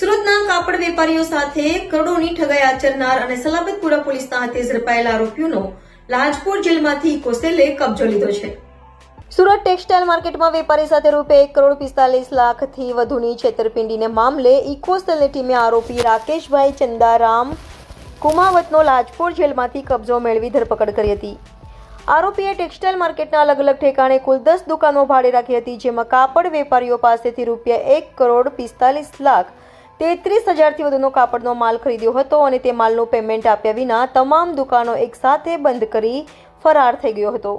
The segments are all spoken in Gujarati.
સુરતના કાપડ વેપારીઓ સાથે કરોડોની ઠગાઈ આચરનાર અને સલામતપુરા પોલીસના હાથે ઝડપાયેલા આરોપીઓનો લાજપોર જેલમાંથી કોસેલે કબજો લીધો છે. સુરત ટેક્સટાઇલ માર્કેટમાં વેપારી સાથે રૂપે એક કરોડ પિસ્તાલીસ લાખથી વધુની છેતરપિંડીને મામલે ઇકોસેલની ટીમે આરોપી રાકેશભાઈ ચંદારામ કુમાવતનો લાજપોર જેલમાંથી કબજો મેળવી ધરપકડ કરી હતી. આરોપીએ ટેક્સટાઇલ માર્કેટના અલગ અલગ ઠેકાણે કુલ દસ દુકાનો ભાડે રાખી હતી, જેમાં કાપડ વેપારીઓ પાસેથી રૂપિયા એક કરોડ પિસ્તાલીસ લાખ તેત્રીસ હજારથી વધુનો કાપડનો માલ ખરીદ્યો હતો અને તે માલનું પેમેન્ટ આપ્યા વિના તમામ દુકાનો એકસાથે બંધ કરી ફરાર થઈ ગયો હતો.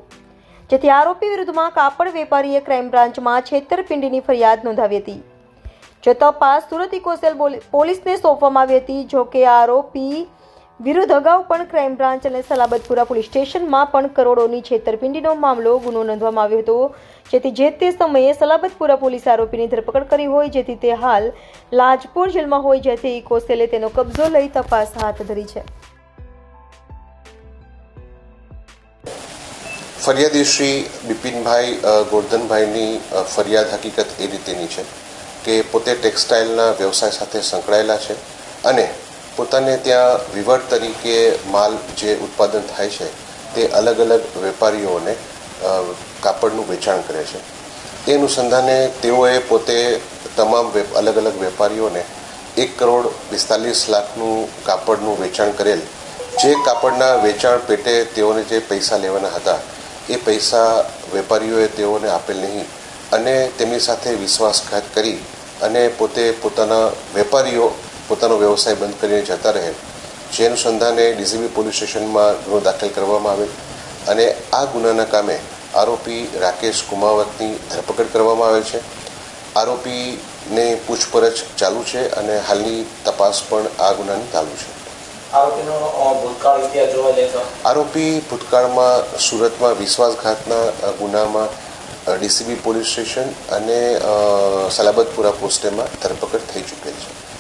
જેથી આરોપી વિરુદ્ધમાં કાપડ વેપારીએ ક્રાઇમ બ્રાન્ચમાં છેતરપિંડીની ફરિયાદ નોંધાવી હતી. જો તપાસ સુરત ઇકોસેલ પોલીસને સોંપવામાં આવી હતી જોકે આરોપી વિરુદ્ધ અગાઉ પણ ક્રાઇમ બ્રાન્ચ અને સલાબતપુરા પોલીસ સ્ટેશનમાં પણ કરોડોની છેતરપિંડીનો મામલો ગુનો નોંધવામાં આવ્યો હતો. જેથી જે તે સમયે સલાબતપુરા પોલીસે આરોપીની ધરપકડ કરી હોય, જેથી તે હાલ લાજપોર જેલમાં હોય, જેથી કોસેલે તેનો કબજો લઈ તપાસ હાથ ધરી છે. ફરિયાદી શ્રી બિપિનભાઈ ગોરધનભાઈની ફરિયાદ હકીકત એ રીતેની છે કે પોતે ટેક્સટાઇલના વ્યવસાય સાથે સંકળાયેલા છે અને પોતાને ત્યાં વિવટ તરીકે માલ જે ઉત્પાદન થાય છે, તે અલગ અલગ વેપારીઓને કાપડનું વેચાણ કરે છે. એ અનુસંધાને તેઓએ પોતે તમામ અલગ અલગ વેપારીઓને એક કરોડ પિસ્તાલીસ લાખનું કાપડનું વેચાણ કરેલ. જે કાપડના વેચાણ પેટે તેઓને જે પૈસા લેવાના હતા, એ પૈસા વેપારીઓએ તેઓને આપેલ નહીં. અને તેમની સાથે વિશ્વાસઘાત કરી અને પોતે પોતાના વેપારીઓ પોતાનો વ્યવસાય બંધ કરીને જતા રહે. જે અનુસંધાને ડીસીબી પોલીસ સ્ટેશનમાં ગુનો દાખલ કરવામાં આવેલ અને આ ગુનાના કામે આરોપી રાકેશ કુમાવતની ધરપકડ કરવામાં આવેલ છે. આરોપીને પૂછપરછ ચાલુ છે અને હાલની તપાસ પણ આ ગુનાની ચાલુ છે. આરોપી ભૂતકાળમાં સુરતમાં વિશ્વાસઘાતના ગુનામાં ડીસીબી પોલીસ સ્ટેશન અને સલાબતપુરા પોસ્ટેમાં ધરપકડ થઈ ચૂકેલ છે.